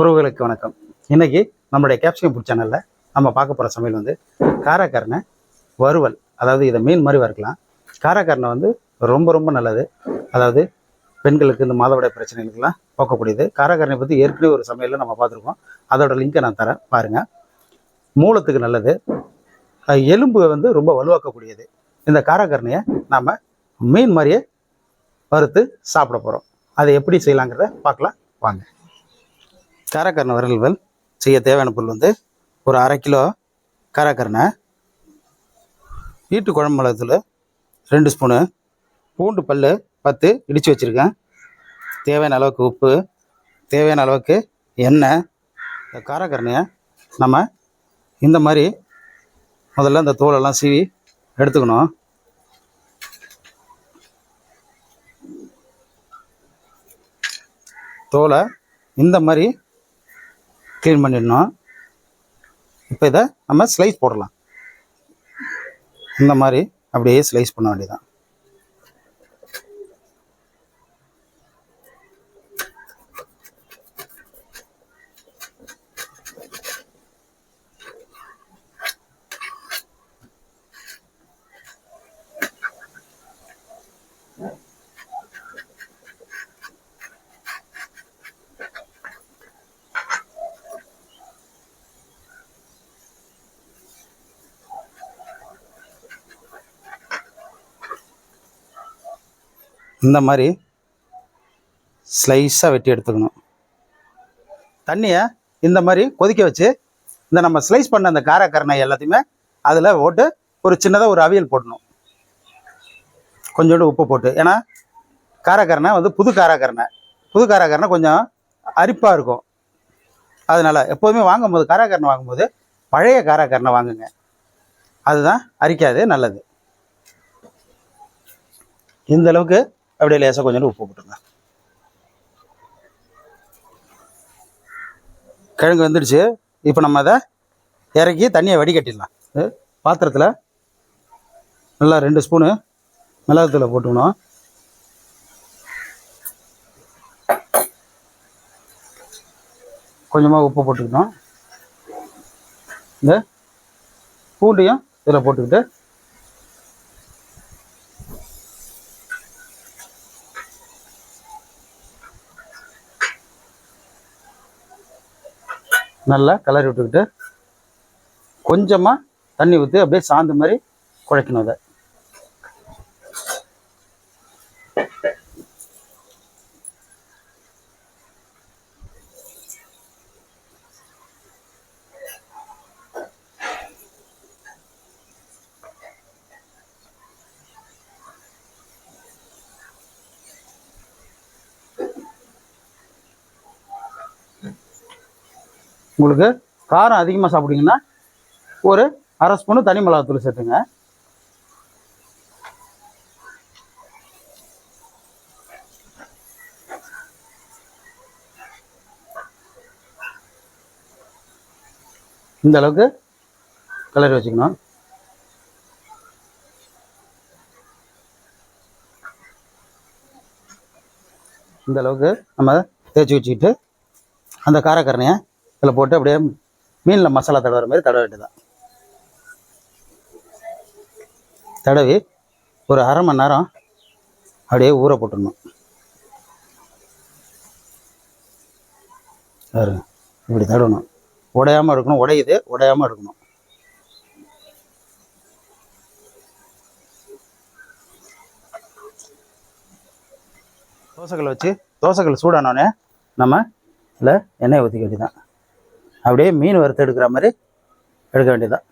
உறவுகளுக்கு வணக்கம். இன்றைக்கி நம்மளுடைய கேப்சிகம் ஃபுட் சேனலில் நம்ம பார்க்க போகிற சமையல் வந்து காரக்கரணை வறுவல். அதாவது இதை மீன் மாதிரி வறுக்கலாம். காரக்கரணை வந்து ரொம்ப ரொம்ப நல்லது. அதாவது பெண்களுக்கு இந்த மாதவிடாய் பிரச்சனைகளுக்கெல்லாம் போக்கக்கூடியது. காரக்கரணை பற்றி ஏற்கனவே ஒரு சமையலில் நம்ம பார்த்துருக்கோம். அதோட லிங்கை நான் தரேன். பாருங்கள் மூலத்துக்கு நல்லது. எலும்பு வந்து ரொம்ப வலுவாக்கக்கூடியது. இந்த காராக்கரணையை நாம் மீன் மாதிரியே வறுத்து சாப்பிட போகிறோம் அதை எப்படி செய்யலாங்கிறத பார்க்கலாம். வாங்க. காரக்கரணை வறுவல் செய்ய தேவையான பொருள் வந்து ஒரு அரை கிலோ காரக்கரணை வீட்டு குழம்பு மிளகுத்தூள் ரெண்டு ஸ்பூனு பூண்டு பல் பத்து இடித்து வச்சுருக்கேன். தேவையான அளவுக்கு உப்பு தேவையான அளவுக்கு எண்ணெய் இந்த காரக்கரணையை நம்ம இந்த மாதிரி முதல்ல இந்த தோலெல்லாம் சீவி எடுத்துக்கணும். தோலை இந்த மாதிரி க்ளீன் பண்ணிடணும். இப்போ இதை நம்ம ஸ்லைஸ் போடலாம். இந்த மாதிரி அப்படியே ஸ்லைஸ் பண்ண வேண்டியதான் இந்த மாதிரி ஸ்லைஸாக வெட்டி எடுத்துக்கணும். தண்ணியை இந்த மாதிரி கொதிக்க வச்சு இந்த நம்ம ஸ்லைஸ் பண்ண அந்த காரக்கரணை எல்லாத்தையுமே அதில் போட்டு ஒரு சின்னதாக ஒரு அவியல் போடணும். கொஞ்சோண்டு உப்பு போட்டு. ஏன்னா காரக்கரணை வந்து புது காரக்கரணை. புது காரக்கரணை கொஞ்சம் அரிப்பாக இருக்கும். அதனால் எப்போதுமே வாங்கும்போது காராக்கரணை வாங்கும்போது பழைய காராக்கரணை வாங்குங்க. அதுதான் அரிக்காது நல்லது. இந்த அளவுக்கு அப்படியே லேசாக கொஞ்சம் உப்பு போட்டுருங்க. கிழங்கு வந்துடுச்சு. இப்போ நம்ம அதை இறக்கி தண்ணியை வடிகட்டிடலாம். பாத்திரத்தில் நல்லா ரெண்டு ஸ்பூனு மிளகுத்தூளை போட்டுக்கணும். கொஞ்சமாக உப்பு போட்டுக்கணும். இந்த பூண்டையும் இதில் போட்டுக்கிட்டு நல்லா கிளறி விட்டுக்கிட்டு கொஞ்சமாக தண்ணி ஊற்றி அப்படியே சாந்து மாதிரி குழைக்கணும் அதை. உங்களுக்கு காரம் அதிகமாக சாப்பிட்டீங்கன்னா ஒரு அரை ஸ்பூனு தனி மிளகாத்தூள் சேர்த்துங்க. இந்த அளவுக்கு கிளறி வச்சுக்கணும். இந்த அளவுக்கு நம்ம தேய்ச்சி வச்சுக்கிட்டு அந்த காரக்கரணையை இதில் போட்டு அப்படியே மீனில் மசாலா தடவுற மாதிரி தடவ வேண்டியதான் தடவி ஒரு அரை மணி நேரம் அப்படியே ஊற போட்டுடணும். பாருங்க இப்படி தடவணும். உடையாமல் இருக்கணும் உடையுது உடையாமல் இருக்கணும். தோசைக்கல் வச்சு தோசைகள் சூடானோடனே நம்ம இதில் எண்ணெய் ஊற்றிக்க வேண்டியதான் அப்படியே மீன் வறுத்து எடுக்கிற மாதிரி எடுக்க வேண்டியதான்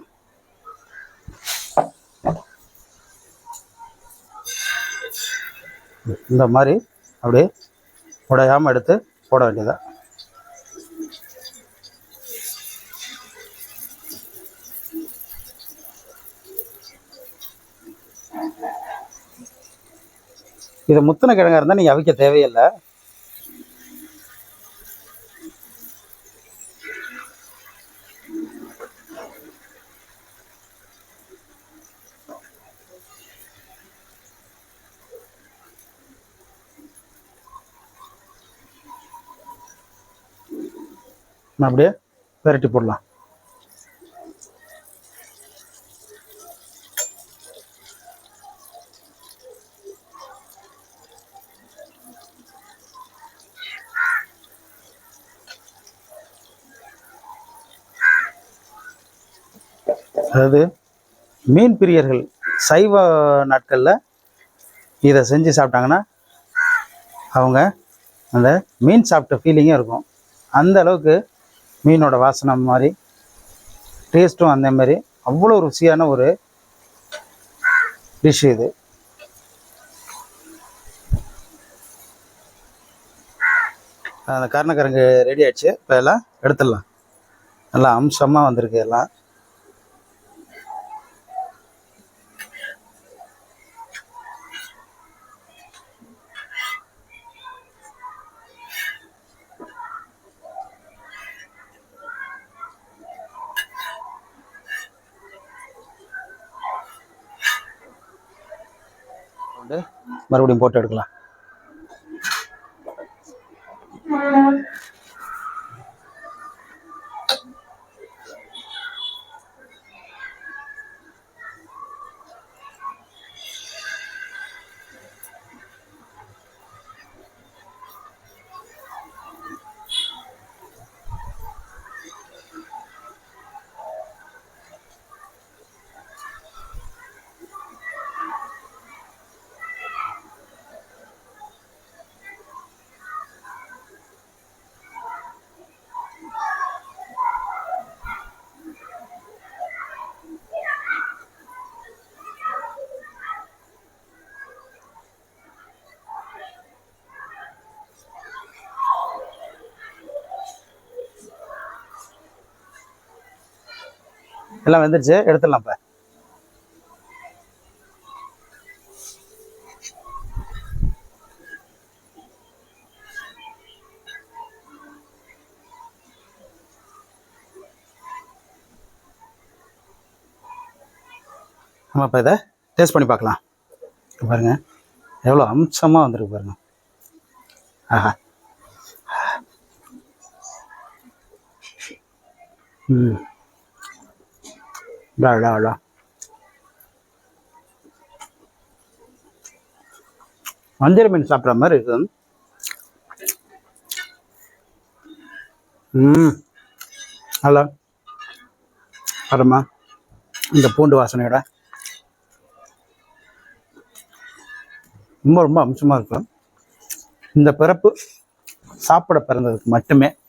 இந்த மாதிரி அப்படியே உடையாமல் எடுத்து போட வேண்டியதான் இது முத்தின கிழங்காக இருந்தால் நீங்கள் அவிக்க தேவையில்லை. நான் அப்படியே விரட்டி போடலாம். அதாவது மீன் பிரியர்கள் சைவ நாட்களில் இதை செஞ்சு சாப்பிட்டாங்கன்னா அவங்க அந்த மீன் சாப்பிட்ட ஃபீலிங்கே இருக்கும். அந்த அளவுக்கு மீனோட வாசனை மாதிரி டேஸ்ட்டும் அந்த மாதிரி. அவ்வளோ ருசியான ஒரு டிஷ் இது. அந்த கருணக்கிழங்கு ரெடி ஆயிடுச்சு. இப்போ எல்லாம் எடுத்துடலாம். நல்லா அம்சமாக வந்திருக்கு எல்லாம். வந்து மறுபடியும் போட்டு எடுக்கலாம். எல்லாம் வெந்துருச்சு எடுத்துடலாம் இப்போ. நம்ம இப்போ இதை டேஸ்ட் பண்ணி பார்க்கலாம். பாருங்க எவ்வளோ அம்சமாக வந்திருக்கு பாருங்க. ஆஹா. ம். டா டா டா மீன் சாப்பிட்ற மாதிரி இருக்கு. ம். ஹலோ. வரமா இந்த பூண்டு வாசனையோட. ரொம்ப ரொம்ப அம்சமாக இருக்கும் இந்த பிறப்பு சாப்பிட பிறந்ததுக்கு மட்டுமே ம்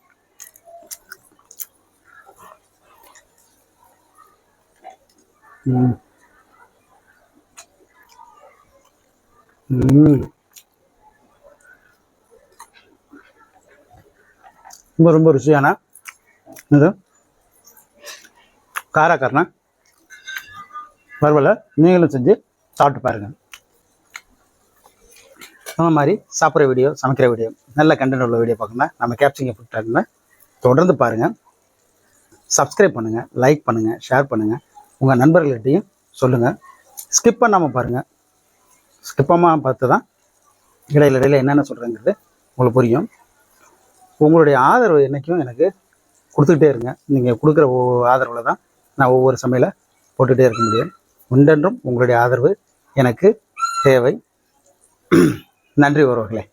ம் ரொம்ப ரொம்ப ருசியான இது காராக்காரனா? பரவாயில்ல. நீங்களும் செஞ்சு சாப்பிட்டு பாருங்கள் அந்த மாதிரி சாப்பிட்ற வீடியோ சமைக்கிற வீடியோ நல்ல கண்டென்ட் உள்ள வீடியோ பார்க்கணும் நம்ம கேப்சிங்க ஃபுட் தொடர்ந்து பாருங்கள் சப்ஸ்கிரைப் பண்ணுங்கள் லைக் பண்ணுங்கள் ஷேர் பண்ணுங்கள் உங்கள் நண்பர்கள்கிட்டையும் சொல்லுங்கள் ஸ்கிப் பண்ணாமல் பாருங்கள் ஸ்கிப்பமாக பார்த்து தான் இடையில இடையில என்னென்ன சொல்கிறேங்கிறது உங்களுக்கு புரியும். உங்களுடைய ஆதரவு என்றைக்கும் எனக்கு கொடுத்துக்கிட்டே இருங்க. நீங்கள் கொடுக்குற ஆதரவில் தான் நான் ஒவ்வொரு சமையலை போட்டுகிட்டே இருக்க முடியும். உண்டென்றும் உங்களுடைய ஆதரவு எனக்கு தேவை. நன்றி உறவுகளே.